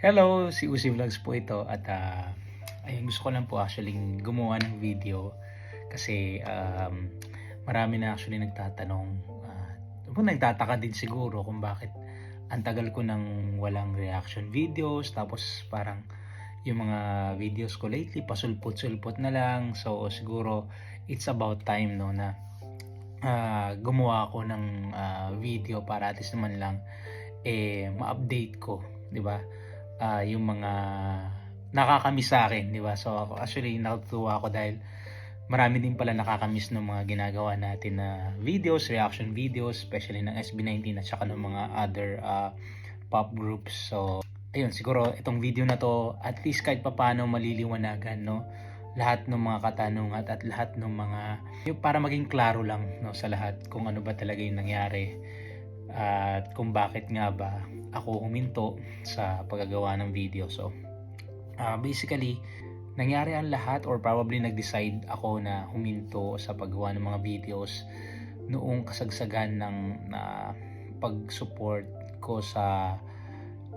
Hello, si Uzi Vlogs po ito at ah, ayun gusto ko lang po actually gumawa ng video kasi um, marami na actually nagtatanong uh, nagtataka din siguro kung bakit ang tagal ko nang walang reaction videos tapos parang yung mga videos ko lately pasulpot-sulpot na lang so siguro it's about time no na ah, gumawa ako ng ah, video para at least naman lang eh ma-update ko, 'di ba? Ah, yung mga nakakamiss sa akin, 'di ba? So ako actually natutuwa ako dahil marami din pala nakakamiss ng mga ginagawa natin na videos, reaction videos, especially ng SB19 at saka ng mga other ah, pop groups. So ayun, siguro itong video na to at least kahit papaano maliliwanagan, no? lahat ng mga katanungan at lahat ng mga yung para maging klaro lang no sa lahat kung ano ba talaga yung nangyari at kung bakit nga ba ako huminto sa paggagawa ng video. So, ah, basically, nangyari ang lahat or probably nag-decide ako na huminto sa paggawa ng mga videos noong kasagsagan ng na pag-support ko sa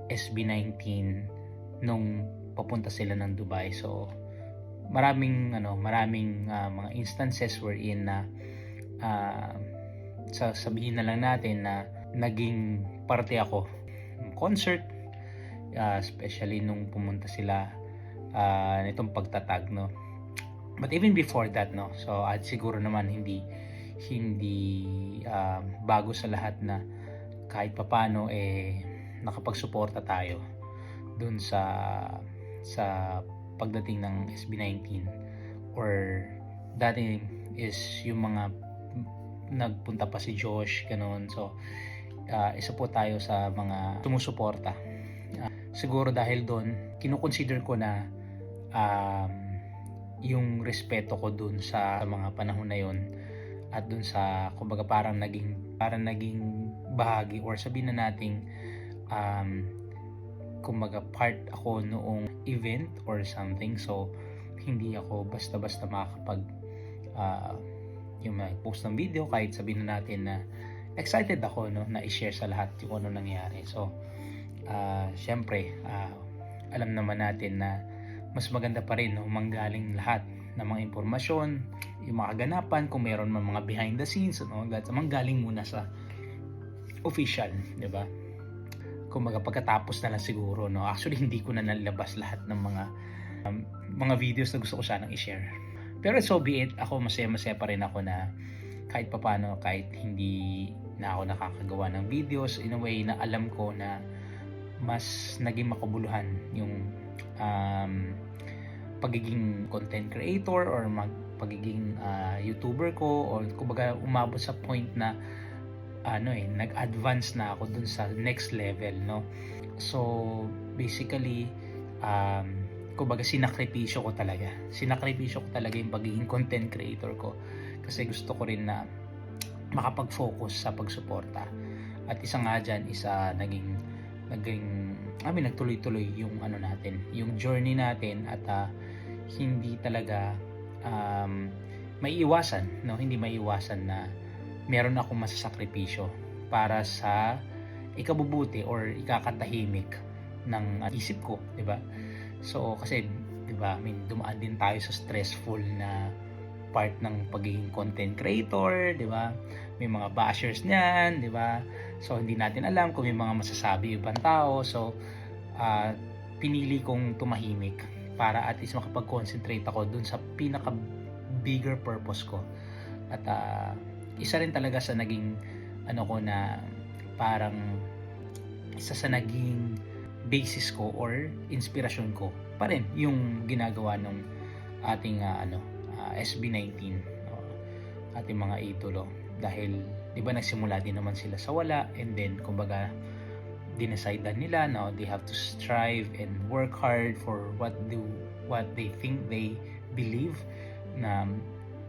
SB19 nung papunta sila ng Dubai. So, maraming ano, maraming ah, mga instances wherein na ah, sa sabihin na lang natin na naging parte ako concert ah, especially nung pumunta sila ah, nitong pagtatag no? But even before that no? So at siguro naman hindi hindi ah, bago sa lahat na kahit papano eh nakapagsuporta tayo dun sa sa pagdating ng SB19 or dati is yung mga nagpunta pa si Josh ganun. So ah, isa po tayo sa mga sumusuporta Ah, siguro dahil doon kinukonsider ko na um, yung respeto ko dun sa, mga panahon na yon at dun sa kumbaga parang naging parang naging bahagi or sabihin na nating um, kumbaga part ako noong event or something. So hindi ako basta-basta makakapag ah, yung may post ng video kahit sabihin na natin na excited ako no na i-share sa lahat yung ano nangyari. So ah syempre ah, alam naman natin na mas maganda pa rin no manggaling lahat ng mga impormasyon yung mga kaganapan kung meron man mga behind the scenes no lahat manggaling muna sa official di ba? Kumbaga pagkatapos na lang siguro no. Actually hindi ko na nalabas lahat ng mga um, mga videos na gusto ko sanang i-share. Pero so be it ako masaya masaya pa rin ako na kahit papano kahit hindi na ako nakakagawa ng videos in a way na alam ko na mas naging makabuluhan yung um, pagiging content creator or mag pagiging ah, YouTuber ko or kumbaga umabot sa point na ano eh nag-advance na ako dun sa next level no? So basically um, kumbaga sinakripisyo ko talaga. Sinakripisyo ko talaga yung pagiging content creator ko kasi gusto ko rin na makapag-focus sa pagsuporta at isa nga dyan isa naging naging I mean, nagtuloy-tuloy yung ano natin yung journey natin at ah, hindi talaga um, maiiwasan no hindi maiiwasan na meron akong masasakripisyo para sa ikabubuti or ikakatahimik ng uh, isip ko, 'di ba? So kasi 'di ba, I mean, dumaan din tayo sa stressful na part ng pagiging content creator, 'di ba? May mga bashers niyan, 'di ba? So hindi natin alam kung may mga masasabi ibang tao. So ah, pinili kong tumahimik para at least makapag-concentrate ako dun sa pinaka bigger purpose ko. At ah, isa rin talaga sa naging ano ko na parang isa sa naging basis ko or inspirasyon ko pa rin yung ginagawa ng ating ah, ano ah, SB19 no? ating mga idolo dahil di ba nagsimula din naman sila sa wala and then kumbaga dinecidean nila no they have to strive and work hard for what do what they think they believe na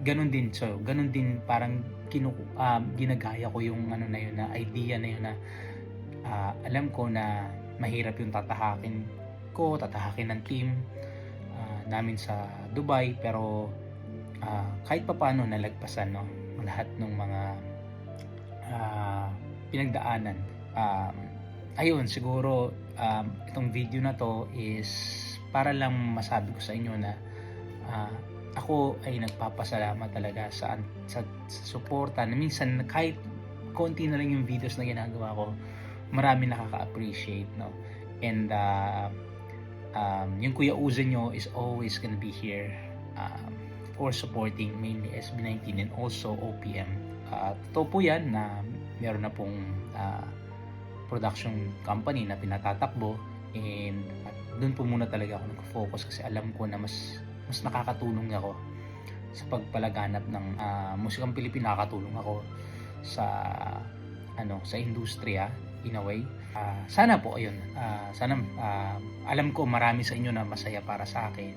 ganun din so ganun din parang kinu um, ginagaya ko yung ano na yun na idea na yun na ah, alam ko na mahirap yung tatahakin ko tatahakin ng team ah, namin sa Dubai pero ah, kahit papaano nalagpasan no lahat ng mga ah, pinagdaanan. Um, ayun, siguro um, itong video na to is para lang masabi ko sa inyo na ah, ako ay nagpapasalamat talaga sa, sa, sa suporta na minsan kahit konti na lang yung videos na ginagawa ko marami nakaka-appreciate no. And uh, um, yung Kuya Uzo nyo is always gonna be here. Um, for supporting mainly SB19 and also OPM uh, totoo po yan na meron na pong uh, production company na pinatatakbo and at doon po muna talaga ako nag-focus kasi alam ko na mas mas nakakatulong ako sa pagpalaganap ng ah, musikang Pilipino nakakatulong ako sa ano sa industriya in a way. Ah, sana po ayun ah, sana ah, alam ko marami sa inyo na masaya para sa akin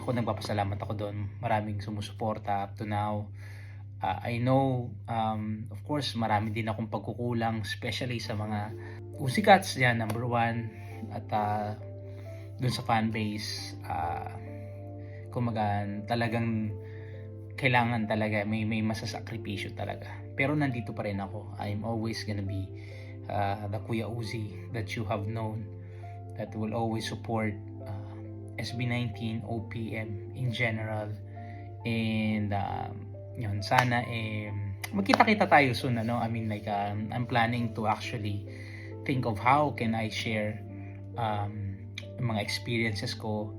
ako nagpapasalamat ako doon. Maraming sumusuporta up to now. Ah, I know um, of course marami din akong pagkukulang especially sa mga usikats. Yan number one. At uh, dun sa fan base ah, kumaga talagang kailangan talaga may may masasakripisyo talaga. Pero nandito pa rin ako. I'm always gonna be uh, the Kuya Uzi that you have known that will always support uh, SB19 OPM in general. And um, yun sana eh magkita-kita tayo soon ano? I mean like um, I'm planning to actually think of how can I share um, mga experiences ko.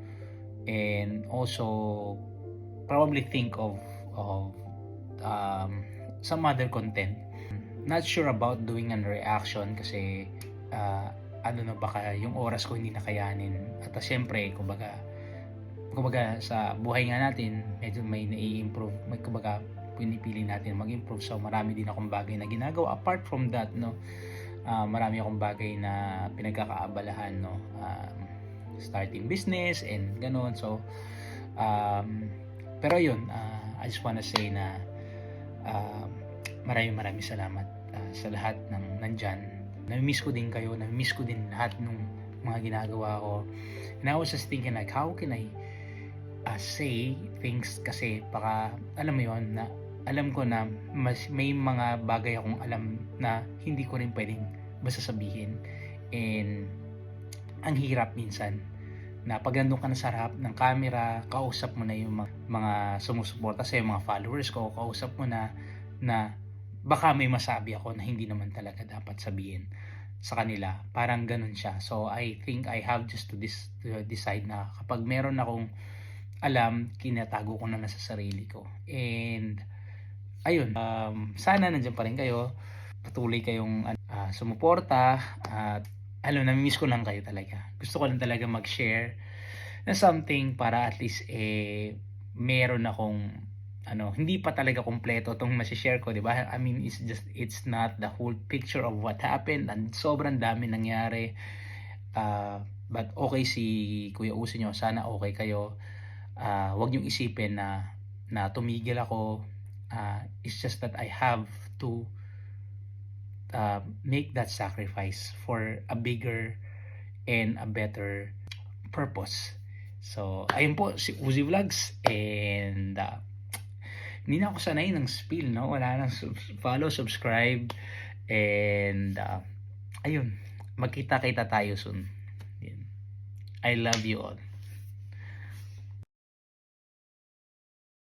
And also probably think of of um, some other content. Not sure about doing an reaction kasi uh, ano na baka yung oras ko hindi nakayanin. At uh, syempre kumbaga kumbaga sa buhay nga natin medyo may nai-improve may kumbaga pinipili natin mag-improve. So marami din akong bagay na ginagawa. Apart from that no ah, marami akong bagay na pinagkakaabalahan no um, starting business and ganun so um, pero yun ah, I just wanna say na um, maraming maraming salamat ah, sa lahat ng nandyan nami-miss ko din kayo nami-miss ko din lahat ng mga ginagawa ko. And I was just thinking like how can I uh, say things kasi baka alam mo yon na alam ko na mas, may mga bagay akong alam na hindi ko rin pwedeng basta sabihin. And ang hirap minsan na pag nandun ka na sa harap ng camera, kausap mo na yung mga, mga sumusuporta sa mga followers ko, kausap mo na na baka may masabi ako na hindi naman talaga dapat sabihin sa kanila. Parang ganun siya. So I think I have just to, dis- to decide na kapag meron akong alam, kinatago ko na nasa sarili ko. And ayun, um, sana nandiyan pa rin kayo. Patuloy kayong ah, sumuporta at alam, namimiss ko lang kayo talaga. Gusto ko lang talaga mag-share na something para at least eh meron akong ano, hindi pa talaga kompleto itong masishare ko, di ba? I mean, it's just, it's not the whole picture of what happened. And sobrang dami nangyari. Ah, but okay si Kuya Uso nyo. Sana okay kayo. Ah, wag niyong isipin na na tumigil ako. Ah, it's just that I have to uh, make that sacrifice for a bigger and a better purpose. So, ayun po si Uzi Vlogs and uh, hindi na ako sanay ng spill, no? Wala nang sub- follow, subscribe and uh, ayun, magkita-kita tayo soon. I love you all.